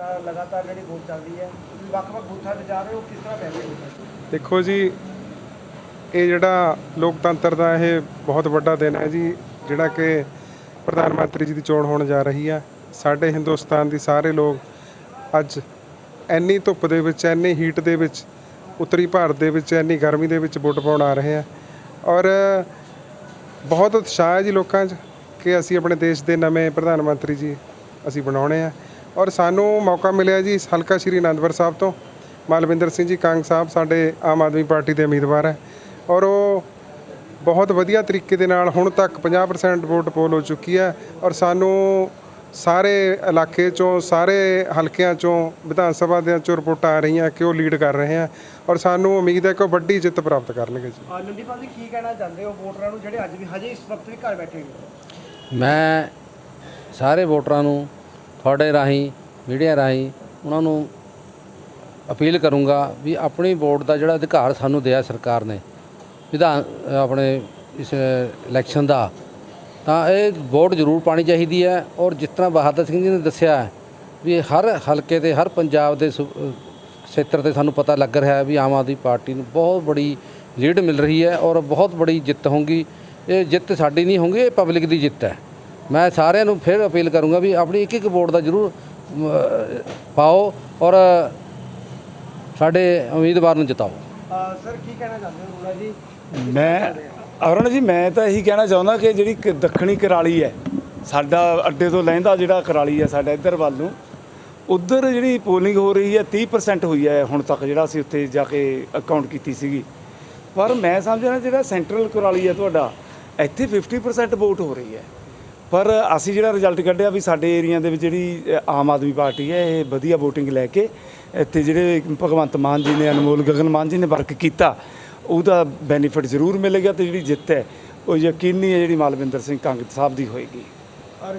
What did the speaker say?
ਤਾਂ ਲਗਾਤਾਰ ਜਿਹੜੀ ਵੋਟ ਚੱਲਦੀ ਹੈ, ਵੱਖ-ਵੱਖ ਬੂਥਾਂ ਤੇ ਜਾ ਰਹੇ ਹੋ ਕਿਸ ਤਰ੍ਹਾਂ ਬੈਠੇ ਹੋ? ਦੇਖੋ ਜੀ, ਇਹ ਜਿਹੜਾ ਲੋਕਤੰਤਰ ਦਾ ਇਹ ਬਹੁਤ ਵੱਡਾ ਦਿਨ ਹੈ ਜੀ, ਜਿਹੜਾ ਕਿ ਪ੍ਰਧਾਨ ਮੰਤਰੀ ਜੀ ਦੀ ਚੋਣ ਹੋਣ ਜਾ ਰਹੀ ਆ ਸਾਡੇ ਹਿੰਦੁਸਤਾਨ ਦੀ ਸਾਰੇ ਲੋਕ ਅੱਜ ਇੰਨੀ ਧੁੱਪ ਦੇ ਵਿੱਚ ਐਨੀ ਹੀਟ ਦੇ ਵਿੱਚ, ਉੱਤਰੀ ਭਾਰਤ ਦੇ ਵਿੱਚ ਐਨੀ ਗਰਮੀ ਦੇ ਵਿੱਚ ਵੋਟ ਪਾਉਣ ਆ ਰਹੇ ਆ। ਔਰ ਬਹੁਤ ਉਤਸ਼ਾਹ ਹੈ ਜੀ ਲੋਕਾਂ 'ਚ ਕਿ ਅਸੀਂ ਆਪਣੇ ਦੇਸ਼ ਦੇ ਨਵੇਂ ਪ੍ਰਧਾਨ ਮੰਤਰੀ ਜੀ ਅਸੀਂ ਬਣਾਉਣੇ ਆ। ਔਰ ਸਾਨੂੰ ਮੌਕਾ ਮਿਲਿਆ ਜੀ ਹਲਕਾ ਸ਼੍ਰੀ ਅਨੰਦਪੁਰ ਸਾਹਿਬ ਤੋਂ। ਮਾਲਵਿੰਦਰ ਸਿੰਘ ਜੀ ਕੰਗ ਸਾਹਿਬ ਸਾਡੇ ਆਮ ਆਦਮੀ ਪਾਰਟੀ ਦੇ ਉਮੀਦਵਾਰ ਹੈ। ਔਰ ਉਹ ਬਹੁਤ ਵਧੀਆ ਤਰੀਕੇ ਦੇ ਨਾਲ ਹੁਣ ਤੱਕ 50% ਵੋਟ ਪੋਲ ਹੋ ਚੁੱਕੀ ਹੈ ਔਰ ਸਾਨੂੰ ਸਾਰੇ ਇਲਾਕੇ ਚੋਂ ਸਾਰੇ ਹਲਕਿਆਂ ਚੋਂ ਵਿਧਾਨ ਸਭਾ ਦੇ ਚੋਂ ਰਿਪੋਰਟਾਂ ਆ ਰਹੀਆਂ ਕਿ ਉਹ ਲੀਡ ਕਰ ਰਹੇ ਆ ਔਰ ਸਾਨੂੰ ਉਮੀਦ ਹੈ ਕਿ ਉਹ ਵੱਡੀ ਜਿੱਤ ਪ੍ਰਾਪਤ ਕਰਨਗੇ ਜੀ। ਨੰਦੀਪਾਲ ਜੀ ਕੀ ਕਹਿਣਾ ਚਾਹੁੰਦੇ ਹੋ ਵੋਟਰਾਂ ਨੂੰ ਜਿਹੜੇ ਅੱਜ ਵੀ ਹਜੇ ਇਸ ਵਕਤ ਵੀ ਘਰ ਬੈਠੇ ਨੇ? ਮੈਂ ਸਾਰੇ ਵੋਟਰਾਂ ਨੂੰ ਤੁਹਾਡੇ ਰਾਹੀਂ ਮੀਡੀਆ ਰਾਹੀਂ ਉਹਨਾਂ ਨੂੰ ਅਪੀਲ ਕਰੂੰਗਾ ਵੀ ਆਪਣੀ ਵੋਟ ਦਾ ਜਿਹੜਾ ਅਧਿਕਾਰ ਸਾਨੂੰ ਦਿਆ ਸਰਕਾਰ ਨੇ, ਵਿਧਾਨ, ਆਪਣੇ ਇਸ ਇਲੈਕਸ਼ਨ ਦਾ, ਤਾਂ ਇਹ ਵੋਟ ਜ਼ਰੂਰ ਪਾਣੀ ਚਾਹੀਦੀ ਹੈ ਔਰ ਜਿਸ ਤਰ੍ਹਾਂ ਬਹਾਦਰ ਸਿੰਘ ਜੀ ਨੇ ਦੱਸਿਆ ਵੀ ਹਰ ਹਲਕੇ ਤੇ, ਹਰ ਪੰਜਾਬ ਦੇ ਸੂ- ਖੇਤਰ ਤੇ ਸਾਨੂੰ ਪਤਾ ਲੱਗ ਰਿਹਾ ਹੈ ਵੀ ਆਮ ਆਦਮੀ ਪਾਰਟੀ ਨੂੰ ਬਹੁਤ ਬੜੀ ਲੀਡ ਮਿਲ ਰਹੀ ਹੈ ਔਰ ਬਹੁਤ ਬੜੀ ਜਿੱਤ ਹੋਊਗੀ। ਇਹ ਜਿੱਤ ਸਾਡੀ ਨਹੀਂ ਹੋਊਗੀ, ਇਹ ਪਬਲਿਕ ਦੀ ਜਿੱਤ ਹੈ। ਮੈਂ ਸਾਰਿਆਂ ਨੂੰ ਫਿਰ ਅਪੀਲ ਕਰੂੰਗਾ ਵੀ ਆਪਣੀ ਇੱਕ ਇੱਕ ਵੋਟ ਦਾ ਜ਼ਰੂਰ ਪਾਓ ਔਰ ਸਾਡੇ ਉਮੀਦਵਾਰ ਨੂੰ ਜਿਤਾਓ। ਸਰ ਕੀ ਕਹਿਣਾ ਚਾਹੁੰਦੇ ਹੋ ਰੂੜਾ ਜੀ? ਮੈਂ ਅਰੁਣ ਜੀ ਮੈਂ ਤਾਂ ਇਹੀ ਕਹਿਣਾ ਚਾਹੁੰਦਾ ਕਿ ਜਿਹੜੀ ਕ- ਦੱਖਣੀ ਕਰਾਲੀ ਹੈ ਸਾਡਾ ਅੱਡੇ ਤੋਂ ਲਹਿੰਦਾ ਜਿਹੜਾ ਕਰਾਲੀ ਹੈ ਸਾਡਾ ਇੱਧਰ ਵੱਲ ਨੂੰ ਉਧਰ ਜਿਹੜੀ ਪੋਲਿੰਗ ਹੋ ਰਹੀ ਹੈ 30% ਹੋਈ ਹੈ ਹੁਣ ਤੱਕ ਜਿਹੜਾ ਅਸੀਂ ਉੱਥੇ ਜਾ ਕੇ ਅਕਾਊਂਟ ਕੀਤੀ ਸੀਗੀ। ਪਰ ਮੈਂ ਸਮਝਦਾ ਜਿਹੜਾ ਸੈਂਟਰਲ ਕਰਾਲੀ ਹੈ ਤੁਹਾਡਾ ਇੱਥੇ 50% ਵੋਟ ਹੋ ਰਹੀ ਹੈ। ਪਰ ਅਸੀਂ ਜਿਹੜਾ ਰਿਜ਼ਲਟ ਕੱਢਿਆ ਵੀ ਸਾਡੇ ਏਰੀਆ ਦੇ ਵਿੱਚ ਜਿਹੜੀ ਆਮ ਆਦਮੀ ਪਾਰਟੀ ਹੈ, ਇਹ ਵਧੀਆ VOTING ਲੈ ਕੇ ਇੱਥੇ ਜਿਹੜੇ ਭਗਵੰਤ ਮਾਨ ਜੀ ਨੇ, ਅਨਮੋਲ ਗਗਨ ਮਾਨ ਜੀ ਨੇ ਵਰਕ ਕੀਤਾ, ਉਹਦਾ ਬੈਨੀਫਿਟ ਜ਼ਰੂਰ ਮਿਲੇਗਾ ਤੇ ਜਿਹੜੀ ਜਿੱਤ ਹੈ, ਉਹ ਯਕੀਨੀ ਹੈ ਜਿਹੜੀ ਮਾਲਵਿੰਦਰ ਸਿੰਘ ਕੰਗ ਸਾਹਿਬ ਦੀ ਹੋਏਗੀ।